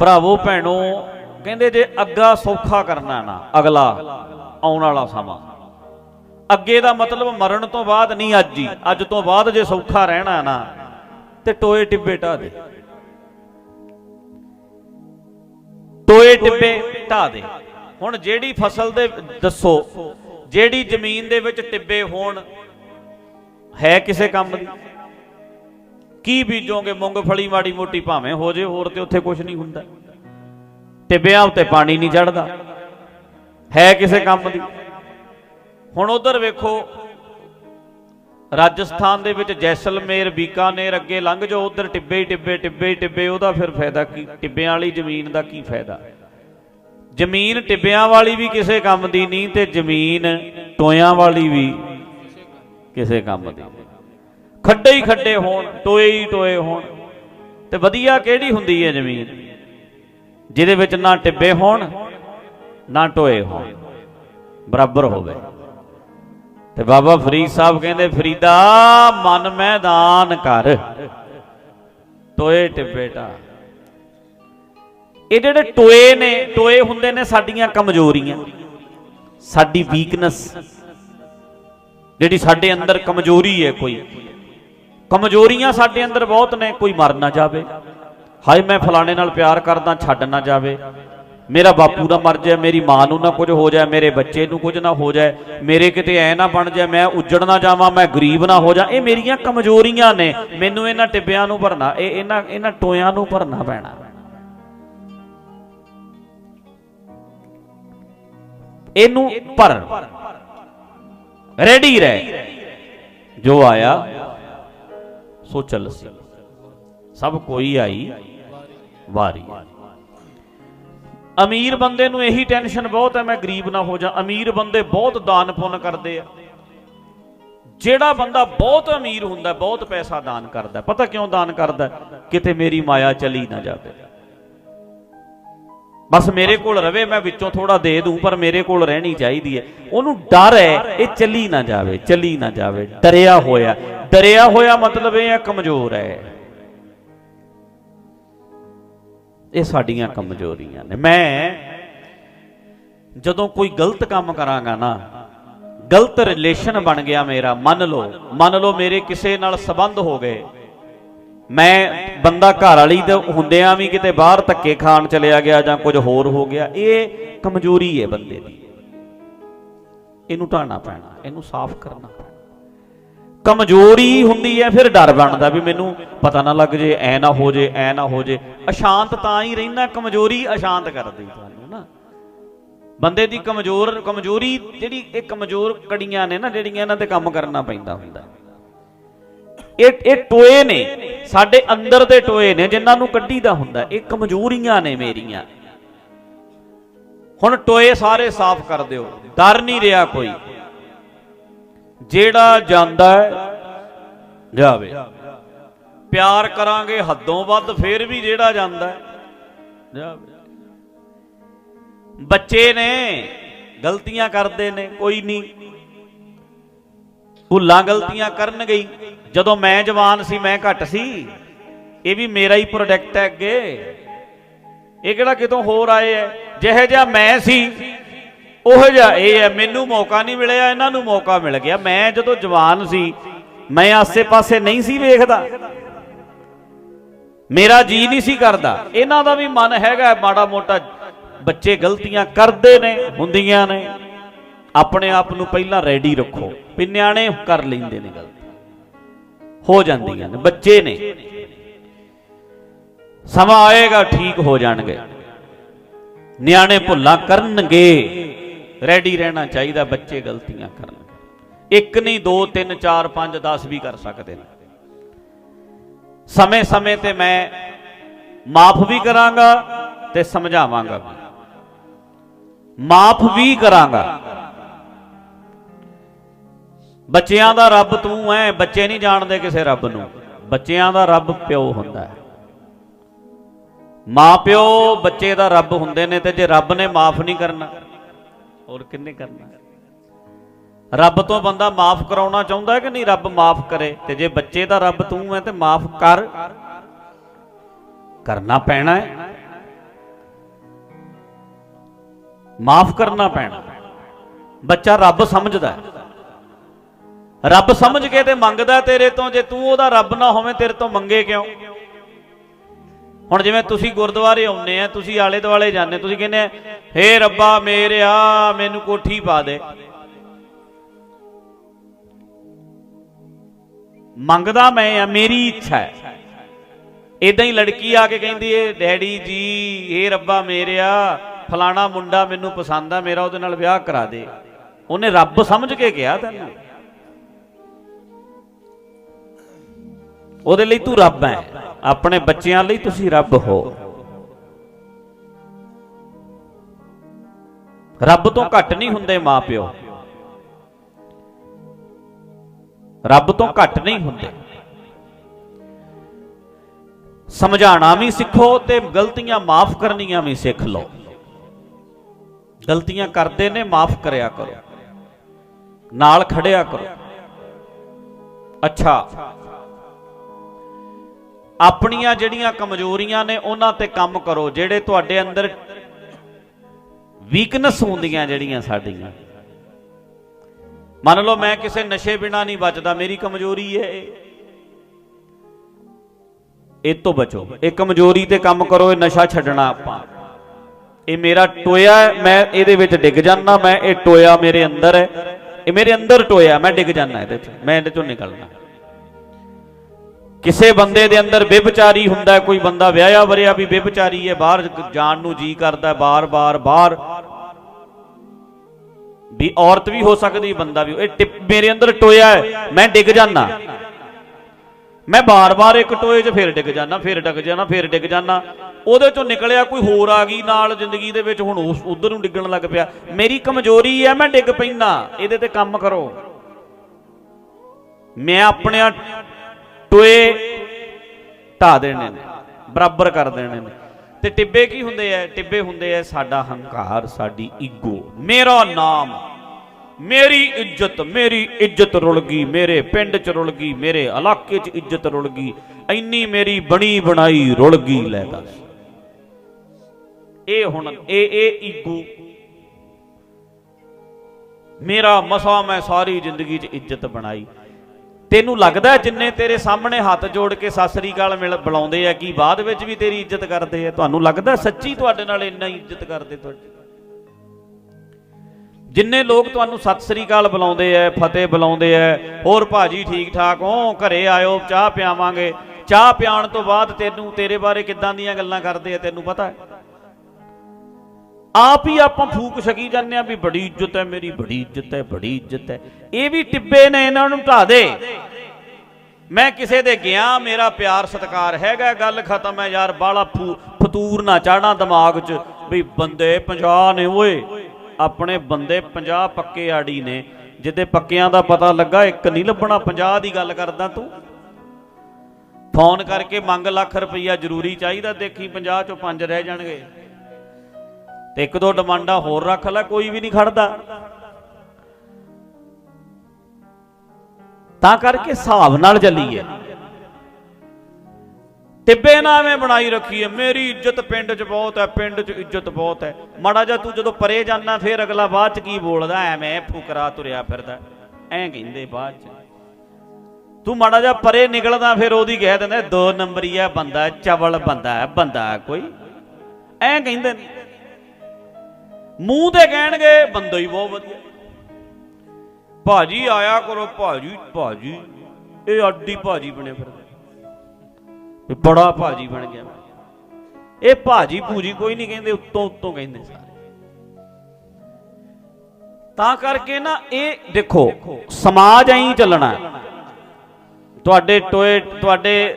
ਭਰਾਵੋ, ਭੈਣੋ, ਕਹਿੰਦੇ ਜੇ ਅੱਗਾ ਸੌਖਾ ਕਰਨਾ ਨਾ, ਅਗਲਾ ਆਉਣ ਵਾਲਾ ਸਮਾਂ। ਅੱਗੇ ਦਾ ਮਤਲਬ ਮਰਨ ਤੋਂ ਬਾਅਦ ਨਹੀਂ ਅੱਜ ਹੀ, ਅੱਜ ਤੋਂ ਬਾਅਦ ਜੇ ਸੌਖਾ ਰਹਿਣਾ ਨਾ, ਤੇ ਟੋਏ ਟਿੱਬੇ ਢਾ ਦੇ। ਟੋਏ ਟਿੱਬੇ ਢਾ ਦੇ। ਹੁਣ ਜਿਹੜੀ ਫਸਲ ਦੇ ਦੱਸੋ, ਜਿਹੜੀ ਜ਼ਮੀਨ ਦੇ ਵਿੱਚ ਟਿੱਬੇ ਹੋਣ, ਹੈ ਕਿਸੇ ਕੰਮ ਦੀ? ਕੀ ਬੀਜੋਗੇ? ਮੂੰਗਫਲੀ ਮਾੜੀ ਮੋਟੀ ਭਾਵੇਂ ਹੋ ਜੇ, ਹੋਰ ਤੇ ਉੱਥੇ ਕੁਝ ਨਹੀਂ ਹੁੰਦਾ। ਟਿੱਬਿਆਂ ਉੱਤੇ ਪਾਣੀ ਨਹੀਂ ਚੜਦਾ ਹੈ ਕਿਸੇ ਕੰਮ ਦੀ? ਹੁਣ ਉਧਰ ਵੇਖੋ, ਰਾਜਸਥਾਨ ਦੇ ਵਿੱਚ ਜੈਸਲਮੇਰ, ਬੀਕਾਨੇਰ ਅੱਗੇ ਲੰਘ ਜਾਓ, ਉਧਰ ਟਿੱਬੇ ਹੀ ਟਿੱਬੇ ਟਿੱਬੇ ਹੀ ਟਿੱਬੇ, ਉਹਦਾ ਫਿਰ ਫਾਇਦਾ ਕੀ? ਟਿੱਬਿਆਂ ਵਾਲੀ ਜ਼ਮੀਨ ਦਾ ਕੀ ਫਾਇਦਾ? ਜ਼ਮੀਨ ਟਿੱਬਿਆਂ ਵਾਲੀ ਵੀ ਕਿਸੇ ਕੰਮ ਦੀ ਨਹੀਂ ਤੇ ਜ਼ਮੀਨ ਟੋਇਆਂ ਵਾਲੀ ਵੀ ਕਿਸੇ ਕੰਮ ਦੀ ਨਹੀਂ। ਖੱਡੇ ਹੀ ਖੱਡੇ ਹੋਣ, ਟੋਏ ਹੀ ਟੋਏ ਹੋਣ। ਤੇ ਵਧੀਆ ਕਿਹੜੀ ਹੁੰਦੀ ਹੈ ਜ਼ਮੀਨ? ਜਿਹਦੇ ਵਿੱਚ ਨਾ ਟਿੱਬੇ ਹੋਣ, ਨਾ ਟੋਏ ਹੋਣ। ਬਰਾਬਰ ਹੋਵੇ। ਤੇ ਬਾਬਾ ਫਰੀਦ ਸਾਹਿਬ ਕਹਿੰਦੇ, ਫਰੀਦਾ, ਮਨ ਮੈਦਾਨ ਕਰ। ਟੋਏ ਟਿੱਬੇ ਢਾ। ਇਹ ਜਿਹੜੇ ਟੋਏ ਨੇ, ਟੋਏ ਹੁੰਦੇ ਨੇ ਸਾਡੀਆਂ ਕਮਜ਼ੋਰੀਆਂ। ਸਾਡੀ ਵੀਕਨੈਸ ਜਿਹੜੀ ਸਾਡੇ ਅੰਦਰ ਕਮਜ਼ੋਰੀ ਹੈ ਕੋਈ। ਕਮਜ਼ੋਰੀਆਂ ਸਾਡੇ ਅੰਦਰ ਬਹੁਤ ਨੇ, ਕੋਈ ਮਰ ਨਾ ਜਾਵੇ। ਹਾਏ, ਮੈਂ ਫਲਾਣੇ ਨਾਲ ਪਿਆਰ ਕਰਦਾ, ਛੱਡ ਨਾ ਜਾਵੇ। ਮੇਰਾ ਬਾਪੂ ਦਾ ਮਰ ਜਾਏ, ਮੇਰੀ ਮਾਂ ਨੂੰ ਨਾ ਕੁਝ ਹੋ ਜਾਏ, ਮੇਰੇ ਬੱਚੇ ਨੂੰ ਕੁਝ ਨਾ ਹੋ ਜਾਏ, ਮੇਰੇ ਕਿਤੇ ਐ ਨਾ ਬਣ ਜਾਏ, ਮੈਂ ਉੱਜੜ ਨਾ ਜਾਵਾਂ, ਮੈਂ ਗਰੀਬ ਨਾ ਹੋ ਜਾ ਇਹ ਮੇਰੀਆਂ ਕਮਜ਼ੋਰੀਆਂ ਨੇ। ਮੈਨੂੰ ਇਹਨਾਂ ਟਿੱਬਿਆਂ ਨੂੰ ਭਰਨਾ, ਇਹ ਇਹਨਾਂ ਇਹਨਾਂ ਟੋਇਆਂ ਨੂੰ ਭਰਨਾ ਪੈਣਾ। ਇਹਨੂੰ ਭਰ। ਰੈਡੀ ਰਹਿ। ਜੋ ਆਇਆ ਸੋ ਚੱਲ ਸੀ। ਸਭ ਕੋਈ ਆਈ ਵਾਰੀ। ਅਮੀਰ ਬੰਦੇ ਨੂੰ ਇਹੀ ਟੈਨਸ਼ਨ ਬਹੁਤ ਹੈ, ਮੈਂ ਗਰੀਬ ਨਾ ਹੋ ਜਾ। ਅਮੀਰ ਬੰਦੇ ਬਹੁਤ ਦਾਨ ਪੁੰਨ ਕਰਦੇ ਆ। ਜਿਹੜਾ ਬੰਦਾ ਬਹੁਤ ਅਮੀਰ ਹੁੰਦਾ, ਬਹੁਤ ਪੈਸਾ ਦਾਨ ਕਰਦਾ। ਪਤਾ ਕਿਉਂ ਦਾਨ ਕਰਦਾ? ਕਿਤੇ ਮੇਰੀ ਮਾਇਆ ਚਲੀ ਨਾ ਜਾਵੇ। ਬਸ ਮੇਰੇ ਕੋਲ ਰਵੇ, ਮੈਂ ਵਿੱਚੋਂ ਥੋੜਾ ਦੇ ਦੂੰ, ਪਰ ਮੇਰੇ ਕੋਲ ਰਹਿਣੀ ਚਾਹੀਦੀ ਹੈ। ਉਹਨੂੰ ਡਰ ਹੈ, ਇਹ ਚੱਲੀ ਨਾ ਜਾਵੇ, ਚਲੀ ਨਾ ਜਾਵੇ। ਡਰਿਆ ਹੋਇਆ ਡਰਿਆ ਹੋਇਆ ਮਤਲਬ ਇਹ ਹੈ ਕਮਜ਼ੋਰ ਹੈ। ਇਹ ਸਾਡੀਆਂ ਕਮਜ਼ੋਰੀਆਂ ਨੇ। ਮੈਂ ਜਦੋਂ ਕੋਈ ਗਲਤ ਕੰਮ ਕਰਾਂਗਾ ਨਾ, ਗਲਤ ਰਿਲੇਸ਼ਨ ਬਣ ਗਿਆ ਮੇਰਾ, ਮੰਨ ਲਓ ਮੰਨ ਲਓ ਮੇਰੇ ਕਿਸੇ ਨਾਲ ਸਬੰਧ ਹੋ ਗਏ। ਮੈਂ ਬੰਦਾ ਘਰ ਵਾਲੀ ਦੇ ਹੁੰਦਿਆਂ ਵੀ ਕਿਤੇ ਬਾਹਰ ਧੱਕੇ ਖਾਣ ਚਲਿਆ ਗਿਆ ਜਾਂ ਕੁਝ ਹੋਰ ਹੋ ਗਿਆ, ਇਹ ਕਮਜ਼ੋਰੀ ਹੈ ਬੰਦੇ ਦੀ। ਇਹਨੂੰ ਢਾਣਾ ਪੈਣਾ, ਇਹਨੂੰ ਸਾਫ਼ ਕਰਨਾ ਕਮਜ਼ੋਰੀ ਹੁੰਦੀ ਹੈ, ਫਿਰ ਡਰ ਬਣਦਾ ਵੀ ਮੈਨੂੰ ਪਤਾ ਨਾ ਲੱਗ ਜੇ, ਐ ਨਾ ਹੋ ਜੇ, ਐ ਨਾ ਹੋ ਜੇ। ਅਸ਼ਾਂਤ ਤਾਂ ਹੀ ਰਹਿਣਾ ਕਮਜ਼ੋਰੀ ਅਸ਼ਾਂਤ ਕਰਦੀ ਤੁਹਾਨੂੰ ਨਾ। ਬੰਦੇ ਦੀ ਕਮਜ਼ੋਰ, ਕਮਜ਼ੋਰੀ ਜਿਹੜੀ, ਇਹ ਕਮਜ਼ੋਰ ਕੜੀਆਂ ਨੇ ਨਾ, ਜਿਹੜੀਆਂ ਇਹਨਾਂ ਤੇ ਕੰਮ ਕਰਨਾ ਪੈਂਦਾ ਹੁੰਦਾ। ਇਹ ਇਹ ਟੋਏ ਨੇ, ਸਾਡੇ ਅੰਦਰ ਦੇ ਟੋਏ ਨੇ, ਜਿਨ੍ਹਾਂ ਨੂੰ ਕੱਢੀਦਾ ਹੁੰਦਾ, ਇਹ ਕਮਜ਼ੋਰੀਆਂ ਨੇ ਮੇਰੀਆਂ। ਹੁਣ ਟੋਏ ਸਾਰੇ ਸਾਫ਼ ਕਰ ਦਿਓ, ਡਰ ਨਹੀਂ ਰਿਹਾ ਕੋਈ। ਜਿਹੜਾ ਜਾਂਦਾ ਜਾਵੇ। ਪਿਆਰ ਕਰਾਂਗੇ ਹੱਦੋਂ ਵੱਧ, ਫੇਰ ਵੀ ਜਿਹੜਾ ਜਾਂਦਾ ਜਾਵੇ। ਬੱਚੇ ਨੇ, ਗਲਤੀਆਂ ਕਰਦੇ ਨੇ, ਕੋਈ ਨਹੀਂ। ਭੁੱਲਾਂ ਗਲਤੀਆਂ ਕਰਨ ਗਈ ਜਦੋਂ ਮੈਂ ਜਵਾਨ ਸੀ, ਮੈਂ ਘੱਟ ਸੀ। ਇਹ ਵੀ ਮੇਰਾ ਹੀ ਪ੍ਰੋਡਕਟ ਹੈ ਅੱਗੇ। ਇਹ ਕਿਹੜਾ ਕਿਤੋਂ ਹੋਰ ਆਏ ਐ ਜਿਹੇ ਜਿਹਾ ਮੈਂ ਸੀ ਉਹ ਜਿਹਾ ਇਹ ਹੈ, ਮੈਨੂੰ ਮੌਕਾ ਨਹੀਂ ਮਿਲਿਆ, ਇਹਨਾਂ ਨੂੰ ਮੌਕਾ ਮਿਲ ਗਿਆ। ਮੈਂ ਜਦੋਂ ਜਵਾਨ ਸੀ, ਮੈਂ ਆਸੇ-ਪਾਸੇ ਨਹੀਂ ਸੀ ਵੇਖਦਾ। ਮੇਰਾ ਜੀ ਨਹੀਂ ਸੀ ਕਰਦਾ। ਇਹਨਾਂ ਦਾ ਵੀ ਮਨ ਹੈਗਾ ਮਾੜਾ ਮੋਟਾ ਬੱਚੇ ਗਲਤੀਆਂ ਕਰਦੇ ਨੇ, ਹੁੰਦੀਆਂ ਨੇ। ਆਪਣੇ ਆਪ ਨੂੰ ਪਹਿਲਾਂ ਰੈਡੀ ਰੱਖੋ। ਵੀ ਨਿਆਣੇ ਕਰ ਲੈਂਦੇ ਨੇ ਗਲਤੀ। ਹੋ ਜਾਂਦੀਆਂ ਨੇ, ਬੱਚੇ ਨੇ। ਸਮਾਂ ਆਏਗਾ, ਠੀਕ ਹੋ ਜਾਣਗੇ। ਨਿਆਣੇ ਭੁੱਲਾਂ ਕਰਨਗੇ। ਰੈਡੀ ਰਹਿਣਾ ਚਾਹੀਦਾ, ਬੱਚੇ ਗਲਤੀਆਂ ਕਰਨ। ਇੱਕ ਨਹੀਂ, ਦੋ, ਤਿੰਨ, ਚਾਰ, ਪੰਜ 10 ਵੀ ਕਰ ਸਕਦੇ ਨੇ। ਸਮੇਂ-ਸਮੇਂ ਤੇ ਮੈਂ ਮਾਫ ਵੀ ਕਰਾਂਗਾ ਤੇ ਸਮਝਾਵਾਂਗਾ ਵੀ। ਮਾਫ ਵੀ ਕਰਾਂਗਾ। ਬੱਚਿਆਂ ਦਾ ਰੱਬ ਤੂੰ ਐ, ਬੱਚੇ ਨਹੀਂ ਜਾਣਦੇ ਕਿਸੇ ਰੱਬ ਨੂੰ। ਬੱਚਿਆਂ ਦਾ ਰੱਬ ਪਿਓ ਹੁੰਦਾ ਹੈ। ਮਾਂ ਪਿਓ ਬੱਚੇ ਦਾ ਰੱਬ ਹੁੰਦੇ ਨੇ ਤੇ ਜੇ ਰੱਬ ਨੇ ਮਾਫ ਨਹੀਂ ਕਰਨਾ ਹੋਰ ਕਿੰਨੇ ਕਰਨਾ? ਰੱਬ ਤੋਂ ਬੰਦਾ ਮਾਫ ਕਰਾਉਣਾ ਚਾਹੁੰਦਾ ਕਿ ਨਹੀਂ? ਰੱਬ ਮਾਫ ਕਰੇ। ਤੇ ਜੇ ਬੱਚੇ ਦਾ ਰੱਬ ਤੂੰ ਹੈ ਤੇ ਮਾਫ ਕਰ। ਕਰਨਾ ਪੈਣਾ ਹੈ। ਮਾਫ ਕਰਨਾ ਪੈਣਾ। ਬੱਚਾ ਰੱਬ ਸਮਝਦਾ ਹੈ। ਰੱਬ ਸਮਝ ਕੇ ਤੇ ਮੰਗਦਾ ਤੇਰੇ ਤੋਂ। ਜੇ ਤੂੰ ਉਹਦਾ ਰੱਬ ਨਾ ਹੋਵੇਂ, ਤੇਰੇ ਤੋਂ ਮੰਗੇ ਕਿਉਂ? ਹੁਣ ਜਿਵੇਂ ਤੁਸੀਂ ਗੁਰਦੁਆਰੇ ਆਉਂਦੇ ਆ, ਤੁਸੀਂ ਆਲੇ ਦੁਆਲੇ ਜਾਂਦੇ, ਤੁਸੀਂ ਕਹਿੰਦੇ ਆ, ਹੇ ਰੱਬਾ ਮੇਰਿਆ ਮੈਨੂੰ ਕੋਠੀ ਪਾ ਦੇ। ਮੰਗਦਾ ਮੈਂ ਆ, ਮੇਰੀ ਇੱਛਾ ਹੈ। ਇਦਾਂ ਹੀ ਲੜਕੀ ਆ ਕੇ ਕਹਿੰਦੀ ਏ, ਡੈਡੀ ਜੀ ਇਹ ਰੱਬਾ ਮੇਰਿਆ ਫਲਾਣਾ ਮੁੰਡਾ ਮੈਨੂੰ ਪਸੰਦ ਆ, ਮੇਰਾ ਉਹਦੇ ਨਾਲ ਵਿਆਹ ਕਰਾ ਦੇ। ਉਹਨੇ ਰੱਬ ਸਮਝ ਕੇ ਕਿਹਾ ਤੈਨੂੰ। ਉਹਦੇ ਲਈ ਤੂੰ ਰੱਬ ਹੈ। ਆਪਣੇ ਬੱਚਿਆਂ ਲਈ ਤੁਸੀਂ ਰੱਬ ਹੋ। ਰੱਬ ਤੋਂ ਘੱਟ ਨਹੀਂ ਹੁੰਦੇ ਮਾਪਿਓ। ਰੱਬ ਤੋਂ ਘੱਟ ਨਹੀਂ ਹੁੰਦੇ। ਸਮਝਾਣਾ ਵੀ ਸਿੱਖੋ ਤੇ ਗਲਤੀਆਂ ਮਾਫ ਕਰਨੀਆਂ ਵੀ ਸਿੱਖ ਲਓ। ਗਲਤੀਆਂ ਕਰਦੇ ਨੇ, ਮਾਫ ਕਰਿਆ ਕਰੋ। ਨਾਲ ਖੜਿਆ ਕਰੋ। ਅੱਛਾ ਆਪਣੀਆਂ ਜਿਹੜੀਆਂ ਕਮਜ਼ੋਰੀਆਂ ਨੇ ਉਹਨਾਂ ਤੇ ਕੰਮ ਕਰੋ, ਜਿਹੜੇ ਤੁਹਾਡੇ ਅੰਦਰ ਵੀਕਨੈਸ ਹੁੰਦੀਆਂ ਜਿਹੜੀਆਂ ਸਾਡੀਆਂ। ਮੰਨ ਲਓ ਮੈਂ ਕਿਸੇ ਨਸ਼ੇ ਬਿਨਾ ਨਹੀਂ ਬਚਦਾ, ਮੇਰੀ ਕਮਜ਼ੋਰੀ ਹੈ ਇਹ ਤੋਂ ਬਚੋ। ਇਹ ਕਮਜ਼ੋਰੀ ਤੇ ਕੰਮ ਕਰੋ, ਇਹ ਨਸ਼ਾ ਛੱਡਣਾ ਆਪਾਂ। ਇਹ ਮੇਰਾ ਟੋਇਆ ਹੈ, ਮੈਂ ਇਹਦੇ ਵਿੱਚ ਡਿੱਗ ਜਾਂਦਾ, ਮੈਂ ਇਹ ਟੋਇਆ ਮੇਰੇ ਅੰਦਰ ਹੈ। ਇਹ ਮੇਰੇ ਅੰਦਰ ਟੋਇਆ, ਮੈਂ ਡਿੱਗ ਜਾਂਦਾ ਇਹਦੇ ਚ ਮੈਂ ਇਹਦੇ ਚੋਂ ਨਿਕਲਣਾ ਕਿਸੇ ਬੰਦੇ ਦੇ ਅੰਦਰ ਬੇਵਿਚਾਰੀ ਹੁੰਦਾ ਕੋਈ ਬੰਦਾ ਵਿਆਹਿਆ ਵਰਿਆ ਵੀ ਬੇਵਿਚਾਰੀ ਹੈ, ਬਾਹਰ ਜਾਣ ਨੂੰ ਜੀ ਕਰਦਾ ਬਾਰ-ਬਾਰ, ਬਾਹਰ। ਵੀ ਔਰਤ ਵੀ ਹੋ ਸਕਦੀ, ਬੰਦਾ ਵੀ ਇਹ ਟਿਪ ਮੇਰੇ ਅੰਦਰ ਟੋਇਆ ਹੈ, ਮੈਂ ਡਿੱਗ ਜਾਣਾ ਮੈਂ ਬਾਰ-ਬਾਰ ਇੱਕ ਟੋਏ 'ਚ ਫਿਰ ਡਿੱਗ ਜਾਣਾ ਫਿਰ ਡਿੱਗ ਜਾਣਾ ਫਿਰ ਡਿੱਗ ਜਾਣਾ ਉਹਦੇ ਚੋਂ ਨਿਕਲਿਆ ਕੋਈ ਹੋਰ ਆ ਗਈ ਨਾਲ ਜ਼ਿੰਦਗੀ ਦੇ ਵਿੱਚ, ਹੁਣ ਉਸ, ਉਧਰ ਨੂੰ ਡਿੱਗਣ ਲੱਗ ਪਿਆ। ਮੇਰੀ ਕਮਜ਼ੋਰੀ ਹੈ, ਮੈਂ ਡਿੱਗ ਪੈਂਦਾ, ਇਹਦੇ ਤੇ ਕੰਮ ਕਰੋ। ਮੈਂ ਆਪਣਿਆਂ ਟੋਏ ਢਾ ਦੇਣੇ ਨੇ, ਬਰਾਬਰ ਕਰ ਦੇਣੇ ਨੇ। ਤੇ ਟਿੱਬੇ ਕੀ ਹੁੰਦੇ ਐ? ਟਿੱਬੇ ਹੁੰਦੇ ਐ, ਸਾਡਾ ਹੰਕਾਰ, ਸਾਡੀ ਈਗੋ। ਮੇਰਾ ਨਾਮ, ਮੇਰੀ ਇੱਜ਼ਤ ਮੇਰੀ ਇੱਜ਼ਤ ਰੁਲ ਗਈ, ਮੇਰੇ ਪਿੰਡ ਚ ਰੁਲ ਗਈ, ਮੇਰੇ ਇਲਾਕੇ ਚ ਇੱਜ਼ਤ ਰੁਲ ਗਈ, ਇੰਨੀ ਮੇਰੀ ਬਣੀ ਬਣਾਈ ਰੁਲ ਗਈ, ਲੈ ਦੱਸ। ਇਹ ਹੁਣ, ਇਹ ਇਹ ਈਗੋ। ਮੇਰਾ ਮਸਾ ਮੈਂ ਸਾਰੀ ਜ਼ਿੰਦਗੀ 'ਚ ਇੱਜ਼ਤ ਬਣਾਈ। ਤੈਨੂੰ ਲੱਗਦਾ ਜਿੰਨੇ ਤੇਰੇ ਸਾਹਮਣੇ ਹੱਥ ਜੋੜ ਕੇ ਸਤਿ ਸ੍ਰੀ ਅਕਾਲ ਮਿਲ ਬੁਲਾਉਂਦੇ ਆ, ਕੀ ਬਾਅਦ ਵਿੱਚ ਵੀ ਤੇਰੀ ਇੱਜ਼ਤ ਕਰਦੇ ਆ? ਤੁਹਾਨੂੰ ਲੱਗਦਾ ਸੱਚੀ ਤੁਹਾਡੇ ਨਾਲ ਇੰਨਾ ਹੀ ਇੱਜ਼ਤ ਕਰਦੇ ਤੁਹਾਡੀ? ਜਿੰਨੇ ਲੋਕ ਤੁਹਾਨੂੰ ਸਤਿ ਸ੍ਰੀ ਅਕਾਲ ਬੁਲਾਉਂਦੇ ਆ, ਫਤਿਹ ਬੁਲਾਉਂਦੇ ਆ, ਹੋਰ ਭਾਜੀ ਠੀਕ ਠਾਕ ਹੋ ਘਰੇ ਆਇਓ, ਚਾਹ ਪਿਆਵਾਂਗੇ। ਚਾਹ ਪਿਆਣ ਤੋਂ ਬਾਅਦ ਤੈਨੂੰ, ਤੇਰੇ ਬਾਰੇ ਕਿੱਦਾਂ ਦੀਆਂ ਗੱਲਾਂ ਕਰਦੇ ਆ, ਤੈਨੂੰ ਪਤਾ ਹੈ? ਆਪ ਹੀ ਆਪਾਂ ਫੂਕ ਛਕੀ ਜਾਂਦੇ ਆ ਵੀ ਬੜੀ ਇੱਜ਼ਤ ਹੈ, ਮੇਰੀ ਬੜੀ ਇੱਜ਼ਤ ਹੈ, ਬੜੀ ਇੱਜ਼ਤ ਹੈ। ਇਹ ਵੀ ਟਿੱਬੇ ਨੇ ਇਹਨਾਂ ਨੂੰ ਢਾ ਦੇ। ਮੈਂ ਕਿਸੇ ਦੇ ਗਿਆ, ਮੇਰਾ ਪਿਆਰ ਸਤਿਕਾਰ ਹੈਗਾ, ਗੱਲ ਖਤਮ ਹੈ ਯਾਰ, ਬਾਲਾ ਫਤੂਰ ਨਾ ਚਾੜਨਾ ਦਿਮਾਗ 'ਚ ਵੀ ਬੰਦੇ 50 ਨੇ ਓਏ। ਆਪਣੇ ਬੰਦੇ 50 ਪੱਕੇ ਆੜੀ ਨੇ। ਜਿੱਦੇ ਪੱਕਿਆਂ ਦਾ ਪਤਾ ਲੱਗਾ, ਇੱਕ ਨਹੀਂ ਲੱਭਣਾ 50 ਦੀ ਗੱਲ ਕਰਦਾ ਤੂੰ। ਫੋਨ ਕਰਕੇ ਮੰਗ ਲੱਖ ਰੁਪਈਆ ਜ਼ਰੂਰੀ ਚਾਹੀਦਾ, ਦੇਖੀ 50 ਚੋਂ 5 ਰਹਿ ਜਾਣਗੇ। ਤੇ ਇੱਕ ਦੋ ਡਿਮਾਂਡਾਂ ਹੋਰ ਰੱਖ ਲੈ, ਕੋਈ ਵੀ ਨਹੀਂ ਖੜਦਾ। ਤਾਂ ਕਰਕੇ ਹਿਸਾਬ ਨਾਲ ਚੱਲੀਏ। ਟਿੱਬੇ ਨਾ ਐਵੇਂ ਬਣਾਈ ਰੱਖੀ ਹੈ ਮੇਰੀ ਇੱਜ਼ਤ ਪਿੰਡ 'ਚ ਬਹੁਤ ਹੈ, ਪਿੰਡ 'ਚ ਇੱਜ਼ਤ ਬਹੁਤ ਹੈ। ਮਾੜਾ ਜਿਹਾ ਤੂੰ ਜਦੋਂ ਪਰੇ ਜਾਂਦਾ, ਫੇਰ ਅਗਲਾ ਬਾਅਦ 'ਚ ਕੀ ਬੋਲਦਾ, ਐਵੇਂ ਫੁਕਰਾ ਤੁਰਿਆ ਫਿਰਦਾ। ਐਂ ਕਹਿੰਦੇ ਬਾਅਦ 'ਚ। ਤੂੰ ਮਾੜਾ ਜਿਹਾ ਪਰੇ ਨਿਕਲਦਾ, ਫਿਰ ਉਹਦੀ ਕਹਿ ਦਿੰਦਾ, ਦੋ ਨੰਬਰੀਆ ਬੰਦਾ, ਚਵਲ ਬੰਦਾ ਬੰਦਾ ਕੋਈ। ਐਂ ਕਹਿੰਦੇ ਨੇ। ਮੂੰਹ ਤੇ ਕਹਿਣਗੇ, ਬੰਦਾ ਹੀ ਬਹੁਤ ਵਧੀਆ। ਭਾਜੀ ਆਇਆ ਕਰੋ, ਭਾਜੀ ਭਾਜੀ। ਇਹ ਅੱਡੀ ਭਾਜੀ ਬਣਿਆ ਫਿਰਦੇ। ਬੜਾ ਭਾਜੀ ਬਣ ਗਿਆ। ਇਹ ਭਾਜੀ ਭੂਜੀ ਕੋਈ ਨਹੀਂ ਕਹਿੰਦੇ, ਉੱਤੋਂ ਉੱਤੋਂ ਕਹਿੰਦੇ ਸਾਰੇ। ਤਾਂ ਕਰਕੇ ਨਾ ਇਹ ਦੇਖੋ, ਸਮਾਜ ਐਂ ਚੱਲਣਾ। ਤੁਹਾਡੇ ਟੋਏ, ਤੁਹਾਡੇ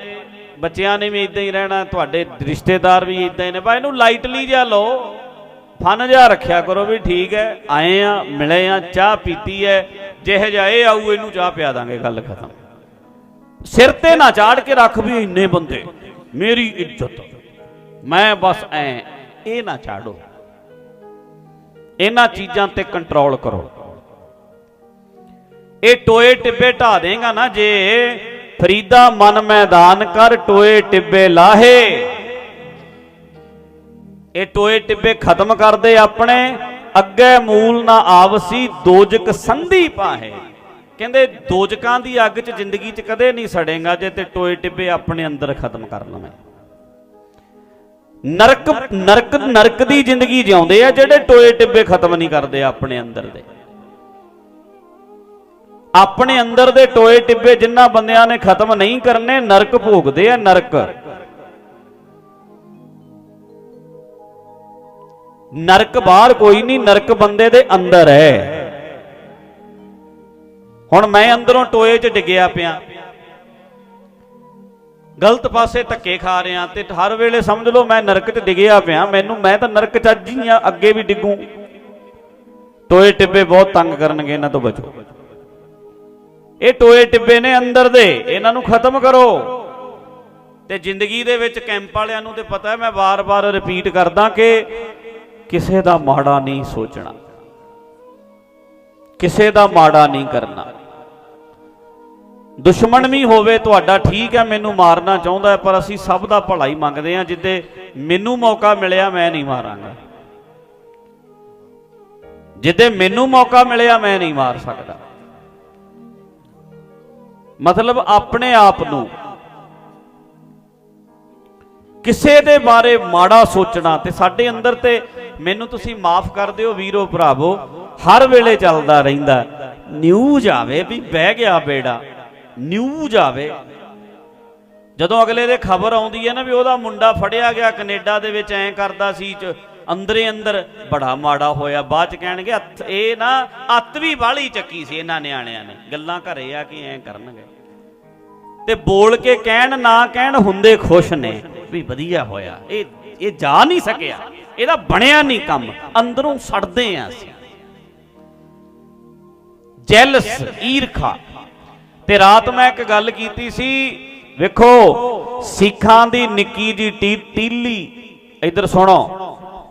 ਬੱਚਿਆਂ ਨੇ ਵੀ ਇਦਾਂ ਹੀ ਰਹਿਣਾ, ਤੁਹਾਡੇ ਰਿਸ਼ਤੇਦਾਰ ਵੀ ਇਦਾਂ ਹੀ ਨੇ। ਬਾ ਇਹਨੂੰ ਲਾਈਟਲੀ ਜਿਹਾ ਲਓ। ਫਨ ਜਿਹਾ ਰੱਖਿਆ ਕਰੋ ਵੀ ਠੀਕ ਹੈ, ਆਏ ਆ ਮਿਲੇ ਆ ਚਾਹ ਪੀਤੀ ਹੈ, ਜਿਹੇ ਜਿਹਾ ਇਹ ਆਊ, ਇਹਨੂੰ ਚਾਹ ਪਿਆ ਦਾਂਗੇ, ਗੱਲ ਖਤਮ। ਸਿਰ ਤੇ ਨਾ ਚਾੜ ਕੇ ਰੱਖ ਵੀ ਇੰਨੇ ਬੰਦੇ, ਮੇਰੀ ਇੱਜ਼ਤ। ਮੈਂ ਬਸ ਐ, ਇਹ ਨਾ ਚਾੜੋ। ਇਹਨਾਂ ਚੀਜ਼ਾਂ ਤੇ ਕੰਟਰੋਲ ਕਰੋ। ਇਹ ਟੋਏ ਟਿੱਬੇ ਢਾ ਦੇਗਾ ਨਾ ਜੇ, ਫਰੀਦਾ ਮਨ ਮੈਦਾਨ ਕਰ, ਟੋਏ ਟਿੱਬੇ ਲਾਹੇ। ਇਹ ਟੋਏ ਟਿੱਬੇ ਖਤਮ ਕਰਦੇ ਆਪਣੇ, ਅੱਗੇ ਮੂਲ ਨਾ ਆਵਸੀ ਦੋਜਕ ਸੰਧੀ ਪਾਹੇ। ਕਹਿੰਦੇ ਦੋਜਕਾਂ ਦੀ ਅੱਗ 'ਚ ਜ਼ਿੰਦਗੀ 'ਚ ਕਦੇ ਨਹੀਂ ਸੜੇਗਾ ਜੇ ਤੇ ਟੋਏ ਟਿੱਬੇ ਆਪਣੇ ਅੰਦਰ ਖਤਮ ਕਰ ਲਵੇਂ। ਨਰਕ ਨਰਕ ਨਰਕ ਦੀ ਜ਼ਿੰਦਗੀ ਜਿਉਂਦੇ ਆ ਜਿਹੜੇ ਟੋਏ ਟਿੱਬੇ ਖਤਮ ਨਹੀਂ ਕਰਦੇ ਆਪਣੇ ਅੰਦਰ ਦੇ। ਆਪਣੇ ਅੰਦਰ ਦੇ ਟੋਏ ਟਿੱਬੇ ਜਿਨ੍ਹਾਂ ਬੰਦਿਆਂ ਨੇ ਖਤਮ ਨਹੀਂ ਕਰਨੇ, ਨਰਕ ਭੋਗਦੇ ਆ ਨਰਕ। ਨਰਕ ਬਾਹਰ ਕੋਈ ਨਹੀਂ, ਨਰਕ ਬੰਦੇ ਦੇ ਅੰਦਰ ਹੈ। ਹੁਣ ਮੈਂ ਅੰਦਰੋਂ ਟੋਏ 'ਚ ਡਿੱਗਿਆ ਪਿਆ। ਗਲਤ ਪਾਸੇ ਧੱਕੇ ਖਾ ਰਿਆਂ ਤੇ ਹਰ ਵੇਲੇ ਸਮਝ ਲਓ ਮੈਂ ਨਰਕ 'ਚ ਡਿੱਗਿਆ ਪਿਆ। ਮੈਨੂੰ ਮੈਂ ਤਾਂ ਨਰਕ 'ਚ ਅੱਜ ਹੀ ਆ, ਅੱਗੇ ਵੀ ਡਿੱਗੂ। ਟੋਏ ਟਿੱਬੇ ਬਹੁਤ ਤੰਗ ਕਰਨਗੇ ਇਹਨਾਂ ਤੋਂ ਬਚੋ। ਇਹ ਟੋਏ ਟਿੱਬੇ ਨੇ ਅੰਦਰ ਦੇ, ਇਹਨਾਂ ਨੂੰ ਖਤਮ ਕਰੋ। ਤੇ ਜ਼ਿੰਦਗੀ ਦੇ ਵਿੱਚ ਕੈਂਪ ਵਾਲਿਆਂ ਨੂੰ ਤੇ ਪਤਾ ਹੈ, ਮੈਂ ਵਾਰ-ਵਾਰ ਰਿਪੀਟ ਕਰਦਾ ਕਿ ਕਿਸੇ ਦਾ ਮਾੜਾ ਨਹੀਂ ਸੋਚਣਾ, ਕਿਸੇ ਦਾ ਮਾੜਾ ਨਹੀਂ ਕਰਨਾ। ਦੁਸ਼ਮਣ ਵੀ ਹੋਵੇ ਤੁਹਾਡਾ ਠੀਕ ਹੈ, ਮੈਨੂੰ ਮਾਰਨਾ ਚਾਹੁੰਦਾ ਹੈ, ਪਰ ਅਸੀਂ ਸਭ ਦਾ ਭਲਾ ਹੀ ਮੰਗਦੇ ਹਾਂ, ਜਿੱਦੇ ਮੈਨੂੰ ਮੌਕਾ ਮਿਲਿਆ, ਮੈਂ ਨਹੀਂ ਮਾਰਾਂਗਾ। ਜਿੱਦੇ ਮੈਨੂੰ ਮੌਕਾ ਮਿਲਿਆ, ਮੈਂ ਨਹੀਂ ਮਾਰ ਸਕਦਾ। ਮਤਲਬ ਆਪਣੇ ਆਪ ਨੂੰ ਕਿਸੇ ਦੇ ਬਾਰੇ ਮਾੜਾ ਸੋਚਣਾ ਤੇ ਸਾਡੇ ਅੰਦਰ ਤੇ ਮੈਨੂੰ ਤੁਸੀਂ ਮਾਫ ਕਰ ਦਿਓ ਵੀਰੋ ਭਰਾਵੋ, ਹਰ ਵੇਲੇ ਚੱਲਦਾ ਰਹਿੰਦਾ। ਨਿਊਜ਼ ਆਵੇ ਵੀ ਬਹਿ ਗਿਆ ਬੇੜਾ, ਨਿਊਜ਼ ਆਵੇ। ਜਦੋਂ ਅਗਲੇ ਦੇ ਖਬਰ ਆਉਂਦੀ ਹੈ ਨਾ ਵੀ ਉਹਦਾ ਮੁੰਡਾ ਫੜਿਆ ਗਿਆ ਕੈਨੇਡਾ ਦੇ ਵਿੱਚ, ਐਂ ਕਰਦਾ ਸੀ ਅੰਦਰੇ ਅੰਦਰ ਬੜਾ ਮਾੜਾ ਹੋਇਆ, ਬਾਅਦ ਚ ਕਹਿਣਗੇ ਹੱਥ, ਇਹ ਨਾ ਅੱਤ ਵੀ ਬਾਹਲੀ ਚੱਕੀ ਸੀ ਇਹਨਾਂ ਨਿਆਣਿਆਂ ਨੇ, ਗੱਲਾਂ ਘਰੇ ਆ ਕਿ ਐਂ ਕਰਨਗੇ। ਤੇ ਬੋਲ ਕੇ ਕਹਿਣ ਨਾ ਕਹਿਣ ਹੁੰਦੇ ਖੁਸ਼ ਨੇ। ਵੀ ਵਧੀਆ ਹੋਇਆ। ਇਹ ਇਹ ਜਾ ਨਹੀਂ ਸਕਿਆ। ਇਹਦਾ ਬਣਿਆ ਨਹੀਂ ਕੰਮ। ਅੰਦਰੋਂ ਸੜਦੇ ਆ ਅਸੀਂ। ਜੈਲਸ, ਈਰਖਾ। ਤੇ ਰਾਤ ਮੈਂ ਇੱਕ ਗੱਲ ਕੀਤੀ ਸੀ, ਵੇਖੋ, ਸਿੱਖਾਂ ਦੀ ਨਿੱਕੀ ਜੀ ਟੀ- ਤੀਲੀ। ਇੱਧਰ ਸੁਣੋ।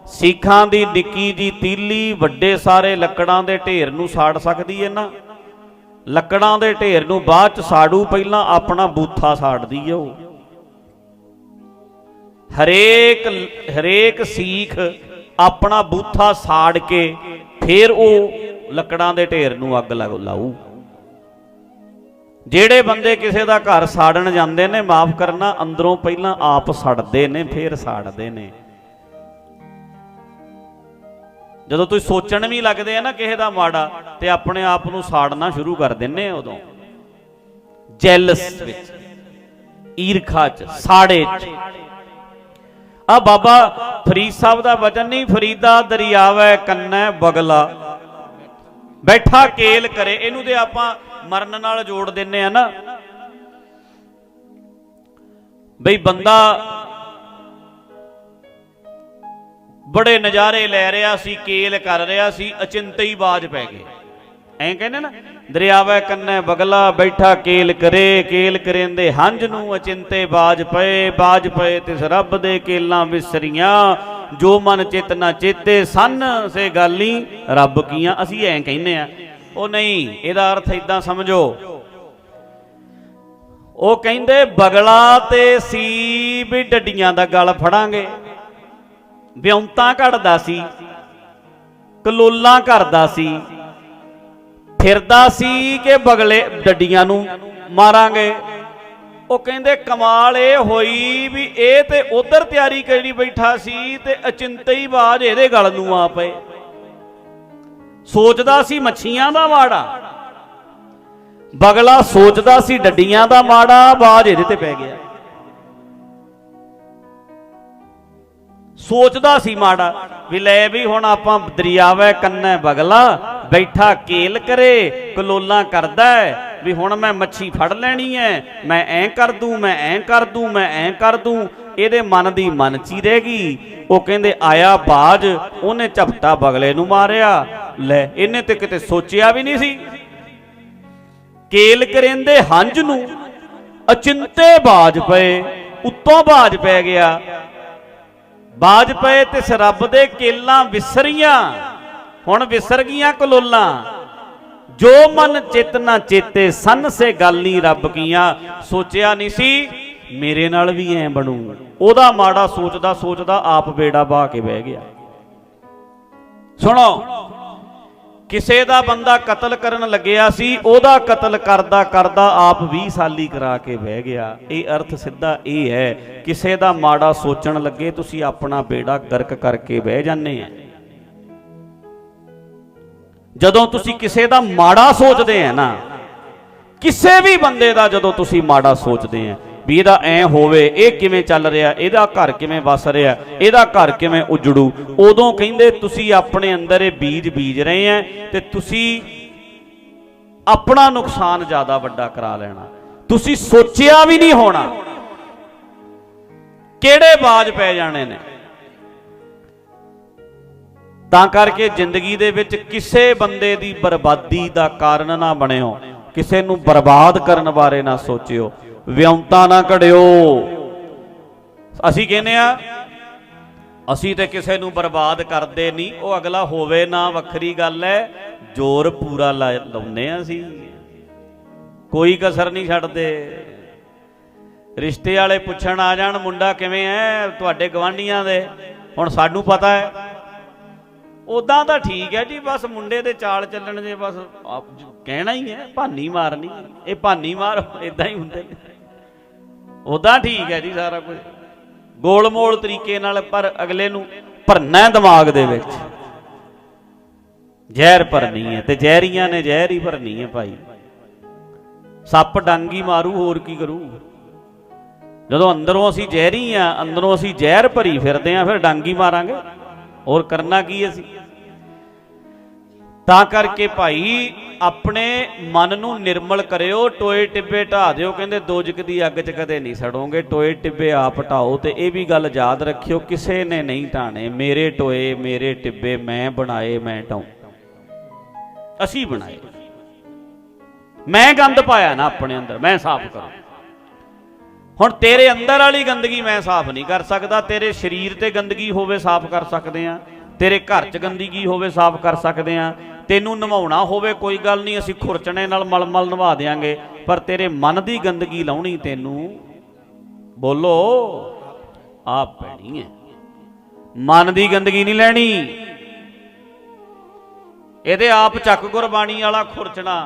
ਸਿੱਖਾਂ ਦੀ ਨਿੱਕੀ ਜੀ ਤੀਲੀ ਵੱਡੇ ਸਾਰੇ ਲੱਕੜਾਂ ਦੇ ਢੇਰ ਨੂੰ ਸਾੜ ਸਕਦੀ ਹੈ ਨਾ? ਲੱਕੜਾਂ ਦੇ ਢੇਰ ਨੂੰ ਬਾਅਦ ਚ ਸਾੜੂ ਪਹਿਲਾਂ ਆਪਣਾ ਬੂਥਾ ਸਾੜਦੀ ਹੈ ਉਹ। ਹਰੇਕ ਹਰੇਕ ਸੀਖ ਆਪਣਾ ਬੂਥਾ ਸਾੜ ਕੇ ਫਿਰ ਉਹ ਲੱਕੜਾਂ ਦੇ ਢੇਰ ਨੂੰ ਅੱਗ ਲਾਊ। ਜਿਹੜੇ ਬੰਦੇ ਕਿਸੇ ਦਾ ਘਰ ਸਾੜਨ ਜਾਂਦੇ ਨੇ, ਮਾਫ ਕਰਨਾ, ਅੰਦਰੋਂ ਪਹਿਲਾਂ ਆਪ ਸੜਦੇ ਨੇ, ਫਿਰ ਸਾੜਦੇ ਨੇ। ਜਦੋਂ ਤੁਸੀਂ ਸੋਚਣ ਵੀ ਲੱਗਦੇ ਆ ਨਾ ਕਿਸੇ ਦਾ ਮਾੜਾ, ਤੇ ਆਪਣੇ ਆਪ ਨੂੰ ਸਾੜਨਾ ਸ਼ੁਰੂ ਕਰ ਦਿੰਨੇ ਆ ਉਦੋਂ। ਜੈਲਸ ਵਿੱਚ, ਈਰਖਾ ਚ, ਸਾੜੇ ਚ। ਆ ਬਾਬਾ ਫਰੀਦ ਸਾਹਿਬ ਦਾ ਵਚਨ ਨਹੀਂ, ਫਰੀਦਾ ਦਰਿਆਵੈ ਕੰਨੈ ਬਗਲਾ। ਬੈਠਾ ਕੇਲ ਕਰੇ, ਇਹਨੂੰ ਤੇ ਆਪਾਂ ਮਰਨ ਨਾਲ ਜੋੜ ਦਿੰਨੇ ਆ ਨਾ। ਬਈ ਬੰਦਾ ਬੜੇ ਨਜ਼ਾਰੇ ਲੈ ਰਿਹਾ ਸੀ, ਕੇਲ ਕਰ ਰਿਹਾ ਸੀ, ਅਚਿੰਤਈ ਬਾਜ ਪੈ ਗਏ। ਐਂ ਕਹਿੰਦੇ ਨਾ ਦਰਿਆਵੇ ਕੰਨੇ ਬਗਲਾ ਬੈਠਾ ਕੇਲ ਕਰੇ, ਕੇਲ ਕਰੇਂਦੇ ਹੰਝ ਨੂੰ ਅਚਿੰਤੇ ਬਾਜ ਪਏ ਬਾਜ ਪਏ ਤਿਸ ਰੱਬ ਦੇ ਕੇਲਾਂ ਵਿਸਰੀਆਂ। ਜੋ ਮਨ ਚਿਤ ਨਾ ਚੇਤੇ, ਸਨ ਸੇ ਗਾਲੀ ਰੱਬ ਕੀਆਂ, ਅਸੀਂ ਐਂ ਕਹਿੰਦੇ ਆ। ਉਹ ਨਹੀਂ, ਇਹਦਾ ਅਰਥ ਇਦਾਂ ਸਮਝੋ। ਉਹ ਕਹਿੰਦੇ, ਬਗਲਾ ਤੇ ਸੀ ਵੀ ਡੱਡੀਆਂ ਦਾ ਗਲ ਫੜਾਂਗੇ। ਵਿਉਂਤਾਂ ਘੜਦਾ ਸੀ, ਕਲੋਲਾਂ ਕਰਦਾ ਸੀ। ਫਿਰਦਾ ਸੀ ਕਿ ਬਗਲੇ ਡੱਡੀਆਂ ਨੂੰ ਮਾਰਾਂਗੇ। ਉਹ ਕਹਿੰਦੇ, ਕਮਾਲ ਇਹ ਹੋਈ ਵੀ ਇਹ ਤੇ ਉਧਰ ਤਿਆਰੀ ਕਰੀ ਬੈਠਾ ਸੀ ਤੇ ਅਚਿੰਤਈ ਬਾਜ ਇਹਦੇ ਗਲ ਨੂੰ ਆ ਪਏ ਸੋਚਦਾ ਸੀ ਮੱਛੀਆਂ ਦਾ ਮਾੜਾ। ਬਗਲਾ ਸੋਚਦਾ ਸੀ ਡੱਡੀਆਂ ਦਾ ਮਾੜਾ, ਬਾਜ ਇਹਦੇ ਤੇ ਪੈ ਗਿਆ। ਸੋਚਦਾ ਸੀ ਮਾੜਾ ਵੀ ਲੈ ਵੀ ਹੁਣ ਆਪਾਂ ਦਰਿਆਵੇ ਕੰਨੇ ਬਗਲਾ ਬੈਠਾ ਕੇਲ ਕਰੇ, ਕਲੋਲਾ ਕਰਦਾ ਵੀ ਹੁਣ ਮੈਂ ਮੱਛੀ ਫੜ ਲੈਣੀ ਐ ਮੈਂ ਐਂ ਕਰ ਦੂੰ, ਮੈਂ ਐਂ ਕਰ ਦੂੰ, ਮੈਂ ਐਂ ਕਰ ਦੂੰ, ਇਹਦੇ ਮਨ ਦੀ ਮਨ ਚ ਹੀ ਰਹਿ ਗਈ। ਉਹ ਕਹਿੰਦੇ, ਆਇਆ ਬਾਜ, ਉਹਨੇ ਝਪਟਾ ਬਗਲੇ ਨੂੰ ਮਾਰਿਆ। ਲੈ, ਇਹਨੇ ਤੇ ਕਿਤੇ ਸੋਚਿਆ ਵੀ ਨਹੀਂ ਸੀ। ਕੇਲ ਕਰੇਂਦੇ ਹੰਝ ਨੂੰ, ਅਚਿੰਤੇ ਬਾਜ ਪਏ, ਉੱਤੋਂ ਬਾਜ ਪੈ ਗਿਆ। ਬਾਜ ਪਏ ਤੇ ਇਸ ਦੇ ਕੇਲਾਂ ਵਿਸਰੀਆਂ। ਹੁਣ ਵਿਸਰ ਗਈਆਂ ਕਲੋਲਾਂ। ਜੋ ਮਨ ਚਿਤ ਨਾ ਚੇਤੇ, ਸਨ ਸੇ ਗੱਲ ਨਹੀਂ ਰੱਬ ਕੀਆਂ। ਸੋਚਿਆ ਨਹੀਂ ਸੀ, ਮੇਰੇ ਨਾਲ ਵੀ ਐ ਬਣੂ। ਉਹਦਾ ਮਾੜਾ ਸੋਚਦਾ ਸੋਚਦਾ ਆਪ ਬੇੜਾ ਬਾ ਕੇ ਬਹਿ ਗਿਆ। ਸੁਣੋ, ਕਿਸੇ ਦਾ ਬੰਦਾ ਕਤਲ ਕਰਨ ਲੱਗਿਆ ਸੀ, ਉਹਦਾ ਕਤਲ ਕਰਦਾ ਕਰਦਾ ਆਪ 20 ਸਾਲੀ ਕਰਾ ਕੇ ਬਹਿ ਗਿਆ। ਇਹ ਅਰਥ ਸਿੱਧਾ ਇਹ ਹੈ, ਕਿਸੇ ਦਾ ਮਾੜਾ ਸੋਚਣ ਲੱਗੇ ਤੁਸੀਂ ਆਪਣਾ ਬੇੜਾ ਗਰਕ ਕਰਕੇ ਬਹਿ ਜਾਂਦੇ ਆ। ਜਦੋਂ ਤੁਸੀਂ ਕਿਸੇ ਦਾ ਮਾੜਾ ਸੋਚਦੇ ਆ ਨਾ, ਕਿਸੇ ਵੀ ਬੰਦੇ ਦਾ ਜਦੋਂ ਤੁਸੀਂ ਮਾੜਾ ਸੋਚਦੇ ਆ, ਵੀ ਇਹਦਾ ਐ ਹੋਵੇ, ਇਹ ਕਿਵੇਂ ਚੱਲ ਰਿਹਾ, ਇਹਦਾ ਘਰ ਕਿਵੇਂ ਵਸ ਰਿਹਾ, ਇਹਦਾ ਘਰ ਕਿਵੇਂ ਉਜੜੂ, ਉਦੋਂ ਕਹਿੰਦੇ ਤੁਸੀਂ ਆਪਣੇ ਅੰਦਰ ਇਹ ਬੀਜ ਬੀਜ ਰਹੇ ਆ ਤੇ ਤੁਸੀਂ ਆਪਣਾ ਨੁਕਸਾਨ ਜ਼ਿਆਦਾ ਵੱਡਾ ਕਰਾ ਲੈਣਾ। ਤੁਸੀਂ ਸੋਚਿਆ ਵੀ ਨਹੀਂ ਹੋਣਾ ਕਿਹੜੇ ਬਾਜ ਪੈ ਜਾਣੇ ਨੇ। ਤਾਂ ਕਰਕੇ ਜ਼ਿੰਦਗੀ ਦੇ ਵਿੱਚ ਕਿਸੇ ਬੰਦੇ ਦੀ ਬਰਬਾਦੀ ਦਾ ਕਾਰਨ ਨਾ ਬਣਿਓ, ਕਿਸੇ ਨੂੰ ਬਰਬਾਦ ਕਰਨ ਬਾਰੇ ਨਾ ਸੋਚਿਓ, ਵਿਉਂਤਾ ਨਾ ਘੜਿਓ। ਅਸੀਂ ਕਹਿੰਦੇ ਆ, ਅਸੀਂ ਤੇ ਕਿਸੇ ਨੂੰ ਬਰਬਾਦ ਕਰਦੇ ਨਹੀਂ, ਉਹ ਅਗਲਾ ਹੋਵੇ ਨਾ ਵੱਖਰੀ ਗੱਲ ਹੈ, ਜ਼ੋਰ ਪੂਰਾ ਲਾ- ਲਾਉਂਦੇ ਆ ਅਸੀਂ। ਕੋਈ ਕਸਰ ਨਹੀਂ ਛੱਡਦੇ। ਰਿਸ਼ਤੇ ਵਾਲੇ ਪੁੱਛਣ ਆ ਜਾਣ, ਮੁੰਡਾ ਕਿਵੇਂ ਐ? ਤੁਹਾਡੇ ਗਵਾਂਢੀਆਂ ਦੇ? ਹੁਣ ਸਾਨੂੰ ਪਤਾ ਹੈ ਉਦਾਂ ਤਾਂ ਠੀਕ ਹੈ ਜੀ, ਬਸ ਮੁੰਡੇ ਦੇ ਚਾਲ ਚੱਲਣ ਜੇ ਬਸ ਆਪ ਕਹਿਣਾ ਹੀ ਹੈ, ਭਾਨੀ ਮਾਰਨੀ, ਇਹ ਭਾਨੀ ਮਾਰ ਇਦਾਂ ਹੀ ਹੁੰਦੇ ਨੇ। ਉਦਾਂ ਠੀਕ ਹੈ ਜੀ ਸਾਰਾ ਕੁਝ। ਗੋਲਮੋਲ ਤਰੀਕੇ ਨਾਲ ਪਰ ਅਗਲੇ ਨੂੰ ਭਰਨਾ ਦਿਮਾਗ ਦੇ ਵਿੱਚ। ਜ਼ਹਿਰ ਭਰਨੀ ਹੈ ਤੇ ਜ਼ਹਿਰੀਆਂ ਨੇ ਜ਼ਹਿਰ ਹੀ ਭਰਨੀ ਹੈ ਭਾਈ। ਸੱਪ ਡਾਂਗੀ ਮਾਰੂ, ਹੋਰ ਕੀ ਕਰੂ? ਜਦੋਂ ਅੰਦਰੋਂ ਅਸੀਂ ਜ਼ਹਿਰੀ ਆ ਅੰਦਰੋਂ ਅਸੀਂ ਜ਼ਹਿਰ ਭਰੀ ਫਿਰਦੇ ਆ ਫਿਰ ਡਾਂਗੀ ਮਾਰਾਂਗੇ। ਹੋਰ ਕਰਨਾ ਕੀ ਅਸੀਂ? ਤਾਂ ਕਰਕੇ ਭਾਈ ਆਪਣੇ ਮਨ ਨੂੰ ਨਿਰਮਲ ਕਰਿਓ, ਟੋਏ ਟਿੱਬੇ ਢਾ ਦਿਓ। ਕਹਿੰਦੇ ਦੋਜਕ ਦੀ ਅੱਗ 'ਚ ਕਦੇ ਨਹੀਂ ਸੜੋਗੇ। ਟੋਏ ਟਿੱਬੇ ਆਪ ਢਾਓ ਤੇ ਇਹ ਵੀ ਗੱਲ ਯਾਦ ਰੱਖਿਓ, ਕਿਸੇ ਨੇ ਨਹੀਂ ਢਾਣੇ। ਮੇਰੇ ਟੋਏ, ਮੇਰੇ ਟਿੱਬੇ, ਮੈਂ ਬਣਾਏ, ਮੈਂ ਢਾਉ। ਅਸੀਂ ਬਣਾਏ। ਮੈਂ ਗੰਦ ਪਾਇਆ ਨਾ ਆਪਣੇ ਅੰਦਰ, ਮੈਂ ਸਾਫ਼ ਕਰਾਂ। ਹੁਣ ਤੇਰੇ ਅੰਦਰ ਵਾਲੀ ਗੰਦਗੀ ਮੈਂ ਸਾਫ਼ ਨਹੀਂ ਕਰ ਸਕਦਾ, ਤੇਰੇ ਸਰੀਰ ਤੇ ਗੰਦਗੀ ਹੋਵੇ ਸਾਫ਼ ਕਰ ਸਕਦੇ ਆ ਤੇਰੇ ਘਰ 'ਚ ਗੰਦਗੀ ਹੋਵੇ ਸਾਫ਼ ਕਰ ਸਕਦੇ ਆ ਤੈਨੂੰ ਨਵਾਉਣਾ ਹੋਵੇ ਕੋਈ ਗੱਲ ਨਹੀਂ, ਅਸੀਂ ਖੁਰਚਣੇ ਨਾਲ ਮਲਮਲ ਨਵਾ ਦੇਾਂਗੇ ਪਰ ਤੇਰੇ ਮਨ ਦੀ ਗੰਦਗੀ ਲਾਉਣੀ ਤੈਨੂੰ, ਬੋਲੋ, ਆਪ ਪੈਣੀ ਹੈ। ਮਨ ਦੀ ਗੰਦਗੀ ਨਹੀਂ ਲੈਣੀ। ਇਹਦੇ ਆਪ ਚੱਕ ਗੁਰਬਾਣੀ ਵਾਲਾ ਖੁਰਚਣਾ।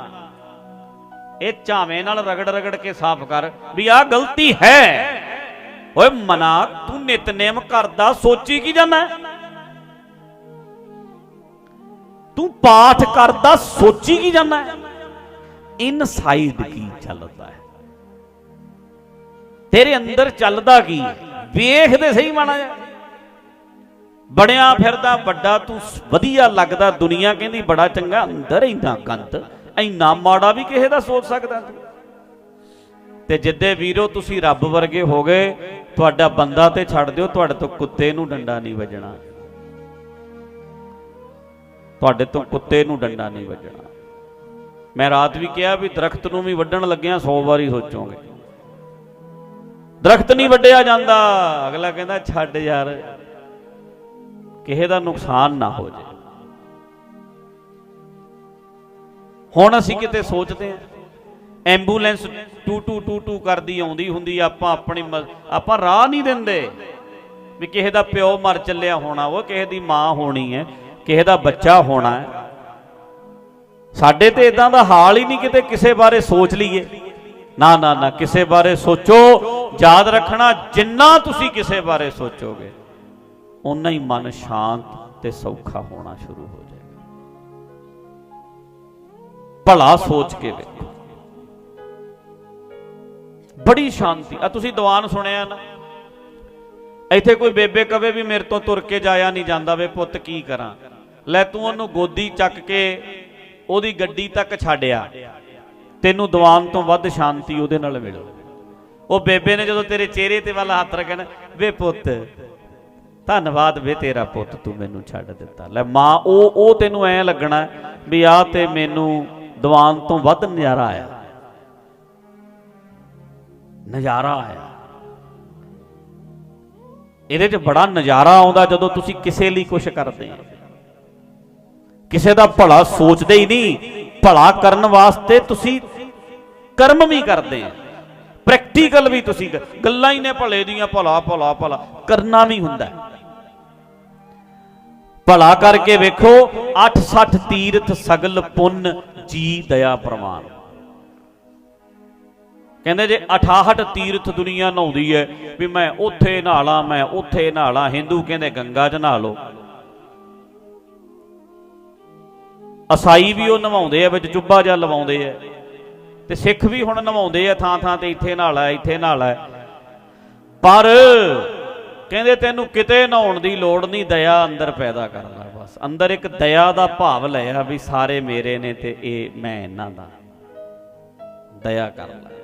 ਇਹ ਝਾਵੇਂ ਨਾਲ ਰਗੜ ਰਗੜ ਕੇ ਸਾਫ਼ ਕਰ ਵੀ ਆਹ ਗਲਤੀ ਹੈ। ਓਏ ਮਨਾ, ਤੂੰ ਨਿਤਨੇਮ ਕਰਦਾ, ਸੋਚੀ ਕੀ ਜਾਂਦਾ? ਤੂੰ ਪਾਠ ਕਰਦਾ, ਸੋਚੀ ਕੀ ਜਾਂਦਾ? ਇਨਸਾਈਡ ਕੀ ਚੱਲਦਾ ਹੈ? ਤੇਰੇ ਅੰਦਰ ਚੱਲਦਾ ਕੀ? ਵੇਖਦੇ ਸਹੀ ਮਾਣਾ ਜਾ ਬੜਿਆ ਫਿਰਦਾ, ਵੱਡਾ, ਤੂੰ ਵਧੀਆ ਲੱਗਦਾ, ਦੁਨੀਆ ਕਹਿੰਦੀ ਬੜਾ ਚੰਗਾ, ਅੰਦਰ ਇੰਨਾ ਕੰਤ ਇੰਨਾ ਮਾੜਾ ਵੀ ਕਿਸੇ ਦਾ ਸੋਚ ਸਕਦਾ ਤੂੰ ਤੇ ਜਿੱਦੇ ਵੀਰੋ ਤੁਸੀਂ ਰੱਬ ਵਰਗੇ ਹੋ ਗਏ ਤੁਹਾਡਾ ਬੰਦਾ ਤੇ ਛੱਡ ਦਿਓ, ਤੁਹਾਡੇ ਤੋਂ ਕੁੱਤੇ ਨੂੰ ਡੰਡਾ ਨਹੀਂ ਵੱਜਣਾ। ਤੁਹਾਡੇ ਤੋਂ ਕੁੱਤੇ ਨੂੰ ਡੰਡਾ ਨਹੀਂ ਵੱਜਣਾ। ਮੈਂ ਰਾਤ ਵੀ ਕਿਹਾ ਵੀ ਦਰਖਤ ਨੂੰ ਵੀ ਵੱਢਣ ਲੱਗਿਆ 100 ਵਾਰੀ ਸੋਚੋਗੇ। ਦਰਖਤ ਨਹੀਂ ਵੱਢਿਆ ਜਾਂਦਾ। ਅਗਲਾ ਕਹਿੰਦਾ, ਛੱਡ ਯਾਰ, ਕਿਸੇ ਦਾ ਨੁਕਸਾਨ ਨਾ ਹੋ ਜਾਏ ਹੁਣ ਅਸੀਂ ਕਿਤੇ ਸੋਚਦੇ ਹਾਂ, ਐਂਬੂਲੈਂਸ ਟੂ ਟੂ ਟੂ ਟੂ ਕਰਦੀ ਆਉਂਦੀ ਹੁੰਦੀ ਆਪਾਂ ਆਪਣੀ ਆਪਾਂ ਰਾਹ ਨਹੀਂ ਦਿੰਦੇ। ਵੀ ਕਿਸੇ ਦਾ ਪਿਓ ਮਰ ਚੱਲਿਆ ਹੋਣਾ, ਉਹ ਕਿਸੇ ਦੀ ਮਾਂ ਹੋਣੀ ਹੈ, ਕਿਸੇ ਦਾ ਬੱਚਾ ਹੋਣਾ ਹੈ। ਸਾਡੇ ਤੇ ਇਦਾਂ ਦਾ ਹਾਲ ਹੀ ਨਹੀਂ ਕਿਤੇ ਕਿਸੇ ਬਾਰੇ ਸੋਚ ਲਈਏ। ਨਾ ਨਾ ਨਾ, ਕਿਸੇ ਬਾਰੇ ਸੋਚੋ। ਯਾਦ ਰੱਖਣਾ, ਜਿੰਨਾ ਤੁਸੀਂ ਕਿਸੇ ਬਾਰੇ ਸੋਚੋਗੇ ਉਨਾ ਹੀ ਮਨ ਸ਼ਾਂਤ ਤੇ ਸੌਖਾ ਹੋਣਾ ਸ਼ੁਰੂ ਹੋ ਭਲਾ ਸੋਚ ਕੇ ਵੇਖੋ। ਬੜੀ ਸ਼ਾਂਤੀ। ਆ, ਤੁਸੀਂ ਦੀਵਾਨ ਸੁਣਿਆ ਨਾ? ਇੱਥੇ ਕੋਈ ਬੇਬੇ ਕਵੇ ਵੀ ਮੇਰੇ ਤੋਂ ਤੁਰ ਕੇ ਜਾਇਆ ਨਹੀਂ ਜਾਂਦਾ ਵੇ, ਪੁੱਤ ਕੀ ਕਰਾਂ? ਲੈ ਤੂੰ ਉਹਨੂੰ ਗੋਦੀ ਚੱਕ ਕੇ ਉਹਦੀ ਗੱਡੀ ਤੱਕ ਛੱਡਿਆ। ਤੈਨੂੰ ਦੀਵਾਨ ਤੋਂ ਵੱਧ ਸ਼ਾਂਤੀ ਉਹਦੇ ਨਾਲ ਮਿਲੂ। ਉਹ ਬੇਬੇ ਨੇ ਜਦੋਂ ਤੇਰੇ ਚਿਹਰੇ ਤੇ ਵੱਲ ਹੱਥ ਰੱਖਣਾ ਵੇ ਪੁੱਤ, ਧੰਨਵਾਦ ਵੇ ਤੇਰਾ ਪੁੱਤ ਤੂੰ ਮੈਨੂੰ ਛੱਡ ਦਿੱਤਾ। ਲੈ ਮਾਂ, ਉਹ ਉਹ ਤੈਨੂੰ ਐ ਲੱਗਣਾ ਵੀ ਆ ਤੇ ਮੈਨੂੰ ਦੀਵਾਨ ਤੋਂ ਵੱਧ ਨਜ਼ਾਰਾ ਆਇਆ। ਨਜ਼ਾਰਾ ਆਇਆ। ਇਹਦੇ 'ਚ ਬੜਾ ਨਜ਼ਾਰਾ ਆਉਂਦਾ ਜਦੋਂ ਤੁਸੀਂ ਕਿਸੇ ਲਈ ਕੁਝ ਕਰਦੇ ਹੋ। ਕਿਸੇ ਦਾ ਭਲਾ ਸੋਚਦੇ ਹੀ ਨਹੀਂ। ਭਲਾ ਕਰਨ ਵਾਸਤੇ ਤੁਸੀਂ ਕਰਮ ਵੀ ਕਰਦੇ ਆ ਪ੍ਰੈਕਟੀਕਲ ਵੀ ਤੁਸੀਂ ਗੱਲਾਂ ਹੀ ਨੇ ਭਲੇ ਦੀਆਂ, ਭਲਾ ਭਲਾ ਭਲਾ। ਕਰਨਾ ਵੀ ਹੁੰਦਾ। ਹੈ। ਭਲਾ ਕਰਕੇ ਵੇਖੋ 860 ਤੀਰਥ ਸਗਲ ਪੁੰਨ ਜੀ ਦਇਆ ਪ੍ਰਵਾਨ। ਕਹਿੰਦੇ ਜੇ 68 ਤੀਰਥ ਦੁਨੀਆ ਨਹਾਉਂਦੀ ਹੈ ਵੀ ਮੈਂ ਉੱਥੇ ਨਹਾਲਾਂ, ਮੈਂ ਉੱਥੇ ਨਹਾਲਾਂ, ਹਿੰਦੂ ਕਹਿੰਦੇ ਗੰਗਾ 'ਚ ਨਹਾ ਲਓ। ਅਸਾਈ ਵੀ ਉਹ ਨਵਾਉਂਦੇ ਆ ਵਿੱਚ ਚੁੱਬਾ ਜਾਂ ਲਵਾਉਂਦੇ ਆ ਤੇ ਸਿੱਖ ਵੀ ਹੁਣ ਨਵਾਉਂਦੇ ਆ ਥਾਂ ਥਾਂ ਤੇ ਇੱਥੇ ਨਹਾਲਾ ਇੱਥੇ ਨਹਾਲਾ। ਪਰ ਕਹਿੰਦੇ ਤੈਨੂੰ ਕਿਤੇ ਨਹਾਉਣ ਦੀ ਲੋੜ ਨਹੀਂ, ਦਇਆ ਅੰਦਰ ਪੈਦਾ ਕਰਨਾ ਬਸ। ਅੰਦਰ ਇੱਕ ਦਇਆ ਦਾ ਭਾਵ ਲਿਆ ਵੀ ਸਾਰੇ ਮੇਰੇ ਨੇ ਤੇ ਇਹ ਮੈਂ ਇਹਨਾਂ ਦਾ। ਦਇਆ ਕਰ ਲੈ।